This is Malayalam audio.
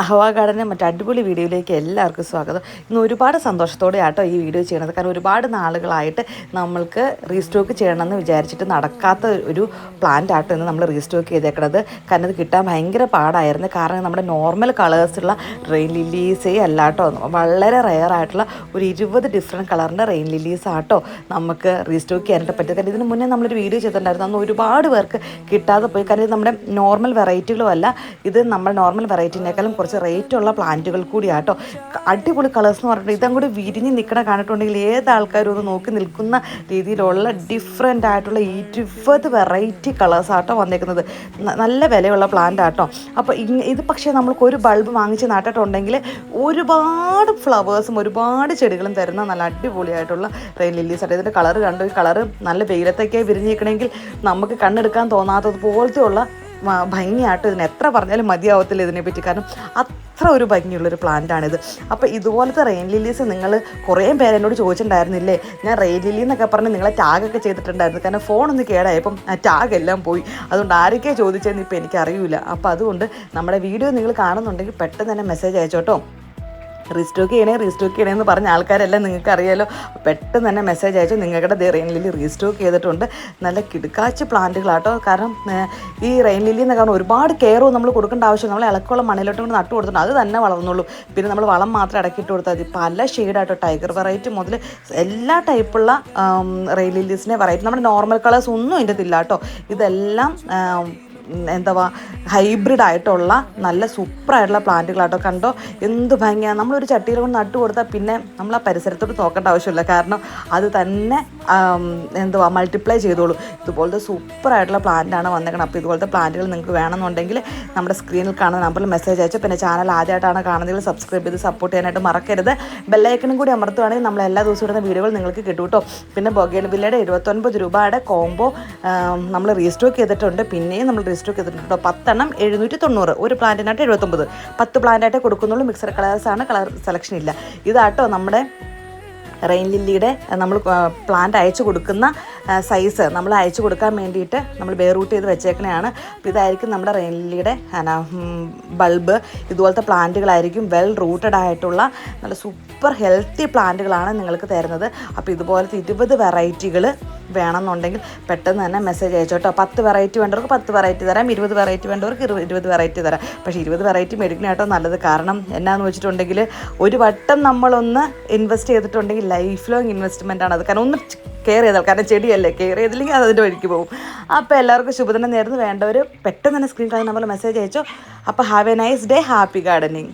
അഹ്വാ ഗാർഡന്റെ മറ്റേ അടിപൊളി വീഡിയോയിലേക്ക് എല്ലാവർക്കും സ്വാഗതം. ഇന്ന് ഒരുപാട് സന്തോഷത്തോടെ ആട്ടോ ഈ വീഡിയോ ചെയ്യണത്. കാരണം ഒരുപാട് നാളുകളായിട്ട് നമ്മൾക്ക് റീസ്റ്റോക്ക് ചെയ്യണമെന്ന് വിചാരിച്ചിട്ട് നടക്കാത്ത ഒരു പ്ലാന്റ് ആട്ടോ ഇന്ന് നമ്മൾ റീസ്റ്റോക്ക് ചെയ്തേക്കണത്. കാരണം അത് കിട്ടാൻ ഭയങ്കര പാടായിരുന്നു. കാരണം നമ്മുടെ നോർമൽ കളേഴ്സുള്ള റെയിൻ ലില്ലീസേ അല്ല കേട്ടോ വളരെ റെയർ ആയിട്ടുള്ള ഒരു ഇരുപത് ഡിഫറെന്റ് കളറിന്റെ റെയിൻ ലില്ലീസ് ആട്ടോ നമുക്ക് റീസ്റ്റോക്ക് ചെയ്യാനായിട്ട് പറ്റും കാരണം ഇതിന് മുന്നേ നമ്മളൊരു വീഡിയോ ചെയ്തിട്ടുണ്ടായിരുന്നു. അന്ന് ഒരുപാട് പേർക്ക് കിട്ടാതെ പോയി. കാരണം ഇത് നമ്മുടെ നോർമൽ വെറൈറ്റികളും അല്ല. ഇത് നമ്മൾ നോർമൽ വെറൈറ്റിനേക്കാളും കുറച്ച് റേറ്റ് ഉള്ള പ്ലാന്റുകൾ കൂടിയാട്ടോ അടിപൊളി കളേഴ്സ് എന്ന് പറഞ്ഞിട്ട് ഇതും കൂടി വിരിഞ്ഞ് നിൽക്കണ കണ്ടിട്ടുണ്ടെങ്കിൽ ഏത് ആൾക്കാരും ഒന്ന് നോക്കി നിൽക്കുന്ന രീതിയിലുള്ള ഡിഫറെന്റ് ആയിട്ടുള്ള ഇരുപത് വെറൈറ്റി കളേഴ്സ് ആട്ടോ വന്നേക്കുന്നത്. നല്ല വിലയുള്ള പ്ലാന്റ് ആട്ടോ അപ്പോൾ ഇങ്ങ ഇത് പക്ഷേ നമ്മൾക്ക് ഒരു ബൾബ് വാങ്ങിച്ച് നട്ടിട്ടുണ്ടെങ്കിൽ ഒരുപാട് ഫ്ലവേഴ്സും ഒരുപാട് ചെടികളും തരുന്ന നല്ല അടിപൊളിയായിട്ടുള്ള റെയിൻ ലില്ലീസ് ആട്ടോ ഇതിന്റെ കളറ് കണ്ടു ഈ കളറ് നല്ല വെയിലത്തൊക്കെ വിരിഞ്ഞിരിക്കണമെങ്കിൽ നമുക്ക് കണ്ണെടുക്കാൻ തോന്നാത്തത് പോലത്തെ ഉള്ള മ- ഭംഗിയായിട്ട് ഇതിന് എത്ര പറഞ്ഞാലും മതിയാവത്തില്ല ഇതിനെപ്പറ്റി. കാരണം അത്ര ഒരു ഭംഗിയുള്ളൊരു പ്ലാന്റാണിത്. അപ്പോൾ ഇതുപോലത്തെ റെയിൻ ലില്ലീസ് നിങ്ങൾ കുറേ പേര് എന്നോട് ചോദിച്ചിട്ടുണ്ടായിരുന്നില്ലേ? ഞാൻ റെയിൻ ലില്ലി എന്നൊക്കെ പറഞ്ഞ് നിങ്ങളെ ടാഗൊക്കെ ചെയ്തിട്ടുണ്ടായിരുന്നു. കാരണം ഫോണൊന്ന് കേടായപ്പം ആ ടാഗ് എല്ലാം പോയി. അതുകൊണ്ട് ആരൊക്കെ ചോദിച്ചതെന്ന് ഇപ്പോൾ എനിക്കറിയില്ല അപ്പോൾ അതുകൊണ്ട് നമ്മുടെ വീഡിയോ നിങ്ങൾ കാണുന്നുണ്ടെങ്കിൽ പെട്ടെന്ന് തന്നെ മെസ്സേജ് അയച്ചോട്ടോ. റീസ്റ്റോക്ക് ചെയ്യണേ റീസ്റ്റോക്ക് ചെയ്യണേ എന്ന് പറഞ്ഞ ആൾക്കാരെല്ലാം നിങ്ങൾക്ക് അറിയാലോ പെട്ടെന്ന് തന്നെ മെസ്സേജ് അയച്ചു. നിങ്ങളുടെ ദേ റെയിൻ ലില്ലി റീസ്റ്റോക്ക് ചെയ്തിട്ടുണ്ട്. നല്ല കിടുക്കാച്ച് പ്ലാന്റുകളാട്ടോ. കാരണം ഈ റെയിൻ ലില്ലി എന്നൊക്കെ പറഞ്ഞാൽ ഒരുപാട് കെയറും നമ്മൾ കൊടുക്കേണ്ട ആവശ്യം നമ്മൾ ഇളക്കുള്ള മണ്ണിലോട്ട് കൊണ്ട് നട്ടു കൊടുത്തിട്ടുണ്ട്. അത് തന്നെ വളർന്നുള്ളൂ. പിന്നെ നമ്മൾ വളം മാത്രം ഇടക്കിയിട്ട് കൊടുത്താൽ മതി. പല ഷെയ്ഡായിട്ടോ ടൈഗർ വെറൈറ്റി മുതൽ എല്ലാ ടൈപ്പുള്ള റെയിൻ ലില്ലീസിനെ വെറൈറ്റി നമ്മുടെ നോർമൽ കളേഴ്സ് ഒന്നും ഇതിന്റെ ഇല്ല കേട്ടോ ഇതെല്ലാം എന്താ ഹൈബ്രിഡ് ആയിട്ടുള്ള നല്ല സൂപ്പർ ആയിട്ടുള്ള പ്ലാന്റുകളാട്ടോ. കണ്ടോ എന്ത് ഭംഗിയാണ് നമ്മളൊരു ചട്ടിയിൽ കൊണ്ട് നട്ടു കൊടുത്താൽ പിന്നെ നമ്മൾ ആ പരിസരത്തോട്ട് നോക്കേണ്ട ആവശ്യമില്ല. കാരണം അത് തന്നെ എന്തുവാ മൾട്ടിപ്ലൈ ചെയ്തോളൂ. ഇതുപോലത്തെ സൂപ്പർ സൂപ്പറായിട്ടുള്ള പ്ലാന്റാണ് വന്നേക്കണം. അപ്പോൾ ഇതുപോലത്തെ പ്ലാന്റുകൾ നിങ്ങൾക്ക് വേണമെന്നുണ്ടെങ്കിൽ നമ്മുടെ സ്ക്രീനിൽ കാണുന്ന നമ്പറിൽ മെസ്സേജ് അയച്ചു പിന്നെ ചാനൽ ആദ്യമായിട്ടാണ് കാണുന്നതെങ്കിൽ സബ്സ്ക്രൈബ് ചെയ്ത് സപ്പോർട്ട് ചെയ്യാനായിട്ട് മറക്കരുത്. ബെല്ലൈക്കനും കൂടി അമർത്തുവാണെങ്കിൽ നമ്മൾ എല്ലാ ദിവസവും ഇടുന്ന വീഡിയോകൾ നിങ്ങൾക്ക് കിട്ടും കേട്ടോ. പിന്നെ ബൊഗേൺ ബില്ലയുടെ എഴുപത്തൊൻപത് രൂപയുടെ കോംബോ നമ്മൾ റീസ്റ്റോക്ക് ചെയ്തിട്ടുണ്ട്. പിന്നെയും നമ്മൾ റീസ്റ്റോക്ക് ചെയ്തിട്ടുണ്ട് കേട്ടോ. പത്തെണ്ണം എഴുന്നൂറ്റി തൊണ്ണൂറ് ഒരു പ്ലാന്റിനായിട്ട് എഴുപത്തൊമ്പത്. പത്ത് പ്ലാന്റായിട്ട് കൊടുക്കുന്നുള്ളൂ. മിക്സർ കളേഴ്സാണ് കളർ സെലക്ഷൻ ഇല്ല. ഇതാട്ടോ നമ്മുടെ റെയിൻ ലില്ലിയുടെ നമ്മൾ പ്ലാന്റ് അയച്ചു കൊടുക്കുന്ന സൈസ് നമ്മൾ അയച്ചു കൊടുക്കാൻ വേണ്ടിയിട്ട് നമ്മൾ ബേറൂട്ട് ചെയ്ത് വെച്ചേക്കണതാണ് അപ്പോൾ ഇതായിരിക്കും നമ്മുടെ റെയിലിയുടെ ലില്ലിയുടെ ബൾബ് ഇതുപോലത്തെ പ്ലാന്റുകളായിരിക്കും വെൽ റൂട്ടഡ് ആയിട്ടുള്ള നല്ല സൂപ്പർ ഹെൽത്തി പ്ലാന്റുകളാണ് നിങ്ങൾക്ക് തരുന്നത്. അപ്പോൾ ഇതുപോലത്തെ ഇരുപത് വെറൈറ്റികൾ വേണമെന്നുണ്ടെങ്കിൽ പെട്ടെന്ന് തന്നെ മെസ്സേജ് അയച്ചോട്ടോ പത്ത് വെറൈറ്റി വേണ്ടവർക്ക് പത്ത് വെറൈറ്റി തരാം ഇരുപത് വെറൈറ്റി വേണ്ടവർക്ക് ഇരുപത് വെറൈറ്റി തരാം. പക്ഷേ ഇരുപത് വെറൈറ്റി മെഡിക്കണ കേട്ടോ നല്ലത്. കാരണം എന്നാന്ന് വെച്ചിട്ടുണ്ടെങ്കിൽ ഒരു വട്ടം നമ്മളൊന്ന് ഇൻവെസ്റ്റ് ചെയ്തിട്ടുണ്ടെങ്കിൽ ലൈഫ് ലോങ് ഇൻവെസ്റ്റ്മെന്റ് ആണ് അത്. കാരണം ഒന്ന് കെയർ ചെയ്താൽ. കാരണം ചെടിയല്ലേ കെയർ ചെയ്തില്ലെങ്കിൽ അത് അതിന്റെ വഴിക്ക് പോകും. അപ്പോൾ എല്ലാവർക്കും ശുഭദിനം നേർന്ന് വേണ്ടവർ പെട്ടെന്ന് തന്നെ സ്ക്രീൻ കാർഡ് നമ്മൾ മെസ്സേജ് അയച്ചോ. അപ്പോൾ have a nice day happy gardening